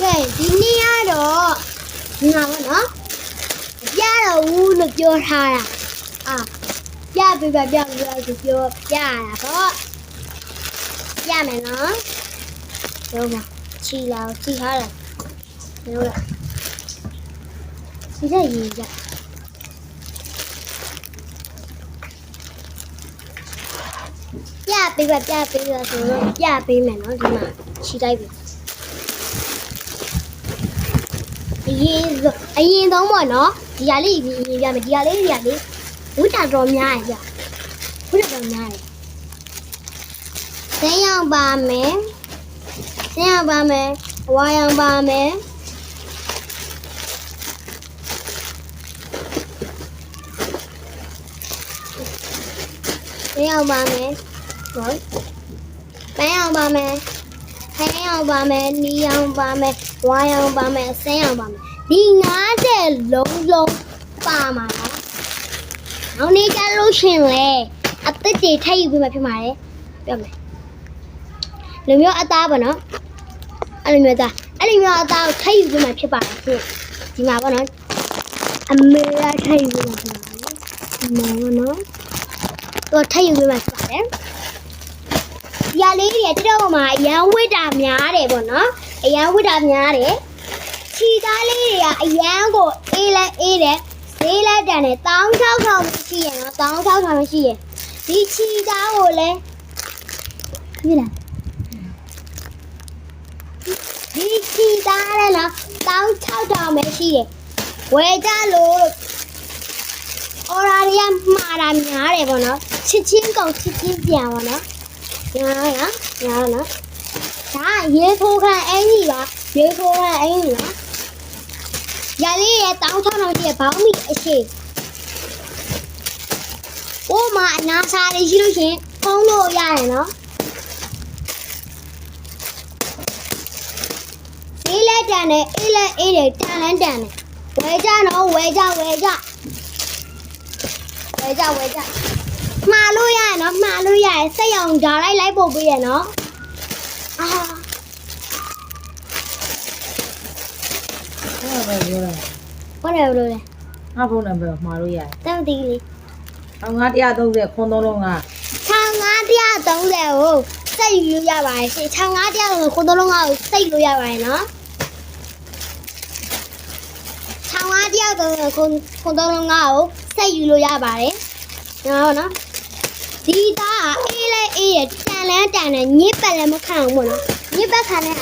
ကဲဒီနေ့ကတော့ဒီမှာပေါ့နော်ပြတော့ဘူးလို့ပြောထားတာအာပြပြပြပြပြဆိုပြောပြရတာပေါ့ပြမယ်နော်တို့မှာချီလာချီထားတယ်တို့လားဒီတဲ့ရေးကြပြပေးပါပြပေးပါဆိုတော့ပြပေးမယ်နော်ဒီမှာချီလိုက်ပြီ အရင်ဆုံးအရင်ဆုံးပေါ့နော်ဒီဟာလေးမြင်ပြမယ်ဒီဟာလေးတွေကလေဝိတာတော်များရပြဝိတာတော်များရဆင်းရောက်ပါမယ်ဆင်းရောက်ပါမယ်ဝါရောက်ပါမယ်ဆင်းရောက်ပါမယ်ဟုတ်ပန်းရောက်ပါမယ် ဆင်းအောင်ပါမယ်နီးအောင်ပါမယ်ဝါအောင်ပါမယ်ဆင်းအောင်ပါမယ်ဒီ90လုံးလုံးပါမှာနော်နောက်နေ့ကျလို့ရှရင်လေအသက်တွေထပ်ယူပြီးမှဖြစ်မှာလေပြောမယ်လူမျိုးအသားပေါ့နော်အဲ့လိုမျိုးသားအဲ့လိုမျိုးအသားကိုထပ်ယူပြီးမှဖြစ်ပါတယ်ဖြစ်ဒီမှာပေါ့နော်အမေကထပ်ယူပြီးမှဖြစ်မှာလေဒီမှာပေါ့နော်တော့ထပ်ယူပြီးမှဖြစ်ပါတယ် ဒီဟာလေးတွေတက်တော့မှာအရန်ဝိတာများတယ်ပေါ့နော်အရန်ဝိတာများတယ်ခြီသားလေးတွေကအရန်ကိုအေးလဲအေးတယ်ဈေးလဲတန်တယ်16000ရှိရနော်16000ရှိရဒီခြီသားကိုလည်းကြည့်လားဒီခြီသားလည်းနော်16000ပဲရှိတယ်ဝယ်ကြလို့အော်ရာတွေကမှားတာများတယ်ပေါ့နော်ချစ်ချင်းကောင်ချစ်ချင်းပြန်ပေါ့နော် ညာရညာနော်ဒါရေခိုးခန့်အင်းကြီးပါရေခိုးခန့်အင်းကြီးပါရလေးရဲ့တောင်းချောင်းတော်ကြီးရဲ့ဘောင်းမီအရှိဟိုမှာအနာစားလေးရှိလို့ရှရင်ဖုံးလို့ရတယ်နော်ဒီလက်တန်နဲ့အေးလက်အေးတယ်တန်လန်းတန်တယ်ဝဲကြနော်ဝဲကြဝဲကြဝဲကြဝဲကြ မှားလို့ရရနော်မှားလို့ရရစက်ရောင်ဓာတ်လိုက်လိုက်ပို့ပေးရနော်အာအဲ့ဒါပဲပြောတာဘာလဲလို့လဲငါဖုန်းနံပါတ်မှာလို့ရတယ်တမတီးလေး။အောင်ငါ130ခွန်သုံးလုံးက6530ကိုစက်ယူလို့ရပါတယ်ရှင်6530ကိုသုံးလုံးကိုစိတ်လို့ရပါတယ်နော်6530ကိုကိုသုံးလုံးကိုစိတ်ယူလို့ရပါတယ်နော်နော် ဒီသားအေးလဲအေးရတန်လဲတန်လဲညစ်ပတ်လည်းမခံဘူးပေါ့နော်ညစ်ပတ်ခံတဲ့